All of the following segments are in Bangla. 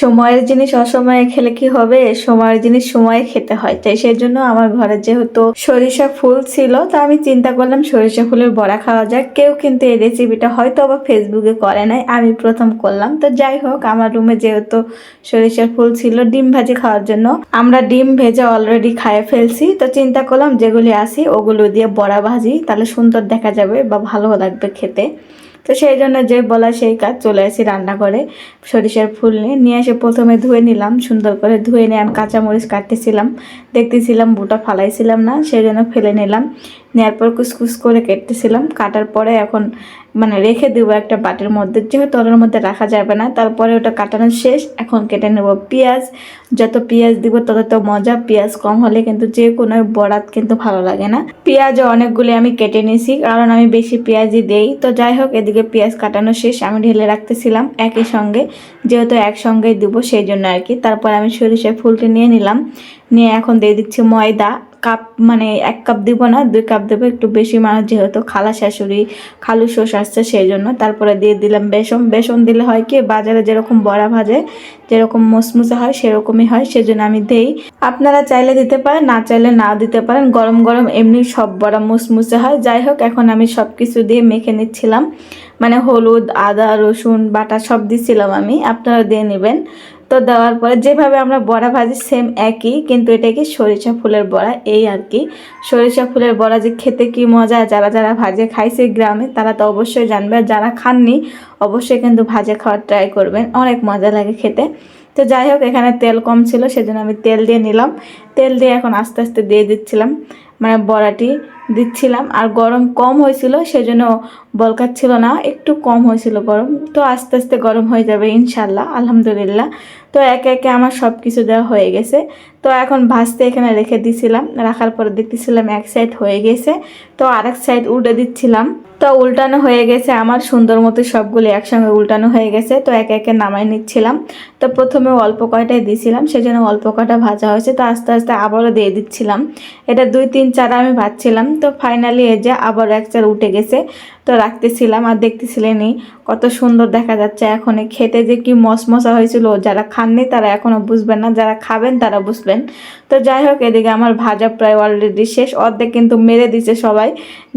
সময়ের জিনিস অসময়ে খেলে কি হবে? সময়ের জিনিস সময়ে খেতে হয়। তাই সেই জন্য আমার ঘরে যেহেতু সরিষা ফুল ছিল, তা আমি চিন্তা করলাম সরিষা ফুলের বড়া খাওয়া যাক। কেউ কিন্তু এই রেসিপিটা হয়তো আবার ফেসবুকে করে নাই, আমি প্রথম করলাম। তো যাই হোক, আমার রুমে যেহেতু সরিষার ফুল ছিল ডিম ভাজি খাওয়ার জন্য, আমরা ডিম ভেজে অলরেডি খাইয়ে ফেলছি। তো চিন্তা করলাম যেগুলি আসি ওগুলো দিয়ে বড়া ভাজি, তাহলে সুন্দর দেখা যাবে বা ভালো লাগবে খেতে। তো সেই জন্য যে বলা সেই কাজ চলে আসি রান্নাঘরে। সরিষার ফুল নিয়ে নিয়ে এসে প্রথমে ধুয়ে নিলাম, সুন্দর করে ধুয়ে নিয়ে আমি কাঁচামরিচ কাটতেছিলাম। দেখতেছিলাম বুটা ফালাইছিলাম না, সেই জন্য ফেলে নিলাম। নেওয়ার পর কুচকুচ করে কেটেছিলাম কাটার পরে এখন মানে রেখে দেবো একটা বাটির মধ্যে। যেহেতু ওটার মধ্যে রাখা যাবে না, তারপরে ওটা কাটানো শেষ। এখন কেটে নেব পেঁয়াজ। যত পেঁয়াজ দিব, তত তো মজা। পেঁয়াজ কম হলে কিন্তু যে কোনো বরাত কিন্তু ভালো লাগে না। পেঁয়াজও অনেকগুলি আমি কেটে নিয়েছি, কারণ আমি বেশি পেঁয়াজই দেই। তো যাই হোক, এদিকে পেঁয়াজ কাটানো শেষ। আমি ঢেলে রাখতেছিলাম একই সঙ্গে। যেহেতু একসঙ্গেই দিব, সেই জন্য আর কি। তারপর আমি সরিষার ফুলটি নিয়ে নিলাম। নিয়ে এখন দিয়ে দিচ্ছি ময়দা। কাপ মানে এক কাপ দিব না, দুই কাপ দেবো। একটু বেশি মানুষ যেহেতু খালা শাশুড়ি, খালু শোষ আসছে সেই জন্য তারপরে দিয়ে দিলাম বেসন। বেসন দিলে হয় কি, বাজারে যেরকম বড়া ভাজে, যেরকম মুসমুসে হয়, সেরকমই হয়, সেজন্য আমি দেই। আপনারা চাইলে দিতে পারেন, না চাইলে নাও দিতে পারেন। গরম গরম এমনি সব বড়া মুসমুসে হয়। যাই হোক, এখন আমি সব কিছু দিয়ে মেখে নিচ্ছিলাম। মানে হলুদ, আদা, রসুন, বাটা সব দিচ্ছিলাম আমি। আপনারা দিয়ে নেবেন। তো দেওয়ার পরে যেভাবে আমরা বড়া ভাজি সেম একই, কিন্তু এটা কি সরিষা ফুলের বড়া, এই আর কি। সরিষা ফুলের বড়া যে খেতে কি মজা, যারা যারা ভাজে খাইছে গ্রামে, তারা তো অবশ্যই জানবে। যারা খাননি, অবশ্যই কিন্তু ভাজে খাওয়ার ট্রাই করবেন। অনেক মজা লাগে খেতে। তো যাই হোক, এখানে তেল কম ছিল, সেজন্য আমি তেল দিয়ে নিলাম। তেল দিয়ে এখন আস্তে আস্তে দিয়ে দিচ্ছিলাম। মানে বড়াটি দিচ্ছিলাম। আর গরম কম হয়েছিল, সেজন্য বলকাচ্ছিল না, একটু কম হয়েছিল গরম। তো আস্তে আস্তে গরম হয়ে যাবে ইনশাল্লাহ, আলহামদুলিল্লাহ। তো একে একে আমার সব কিছু দেওয়া হয়ে গেছে। তো এখন ভাজতে এখানে রেখে দিছিলাম। রাখার পরে দেখতেছিলাম এক সাইড হয়ে গেছে, তো আরেক সাইড উল্টে দিচ্ছিলাম। তো উল্টানো হয়ে গেছে, আমার সুন্দর মতো সবগুলি একসঙ্গে উল্টানো হয়ে গেছে, তো একে একে নামাই নিচ্ছিলাম। তো প্রথমে অল্প কয়টাই দিয়েছিলাম সেজন্য অল্প কয়টা ভাজা হয়েছে, তো আস্তে আস্তে আবারও দিয়ে দিচ্ছিলাম। এটা দুই, তিন চার আমি ভাজছিলাম, তো ফাইনালি এই যে আবার এক চার উঠে গেছে। তো রাখতেছিলাম আর দেখতেছিলেনই। কত সুন্দর দেখা যাচ্ছে। এখন খেতে যে কি মশমশা হয়েছিল, যারা খাননি তারা এখনও বুঝবেন না, যারা খাবেন তারা বুঝবেন। তো যাই হোক, এদিকে আমার ভাজা প্রায় অলরেডি শেষ। অর্ধেক কিন্তু মেরে দিছে সবাই।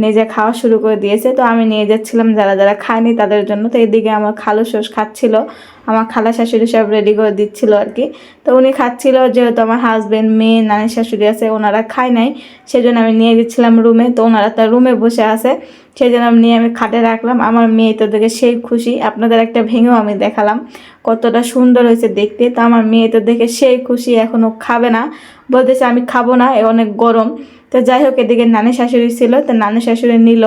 নিজে খাওয়া শুরু করে দিয়েছে। তো আমি নিয়ে যাচ্ছিলাম যারা যারা খায়নি তাদের জন্য। তো এদিকে আমার খালু শোষ খাচ্ছিল। আমার খালা শাশুড়ি সব রেডি করে দিচ্ছিল আর কি। তো উনি খাচ্ছিল যেহেতু আমার হাজবেন্ড মেয়ে নানি শাশুড়ি আছে, ওনারা খায় নাই। সেজন্য আমি নিয়ে গেছিলাম রুমে তো ওনারা তার রুমে বসে আছে। সেই জন্য আমি নিয়ে আমি খাটে রাখলাম। আমার মেয়ে তো দেখে সেই খুশি। আপনাদের একটা ভেঙেও আমি দেখালাম। কতটা সুন্দর হয়েছে দেখতে। তো আমার মেয়ে তো দেখে সেই খুশি এখনও খাবে না। বলতেছে, আমি খাব না অনেক গরম। তো যাই হোক, এদিকে নানি শাশুড়ি ছিল, তো নানি শাশুড়ি নিল।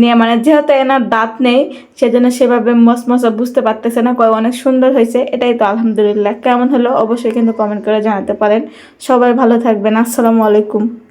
নিয়ে মানে যেহেতু এনার দাঁত নেই, সেজন্য সেভাবে মসমসা বুঝতে পারতেছে না, কয় অনেক সুন্দর হয়েছে। এটাই তো আলহামদুলিল্লাহ। কেমন হলো? অবশ্যই কিন্তু কমেন্ট করে জানাতে পারেন। সবাই ভালো থাকবেন। আসসালামু আলাইকুম।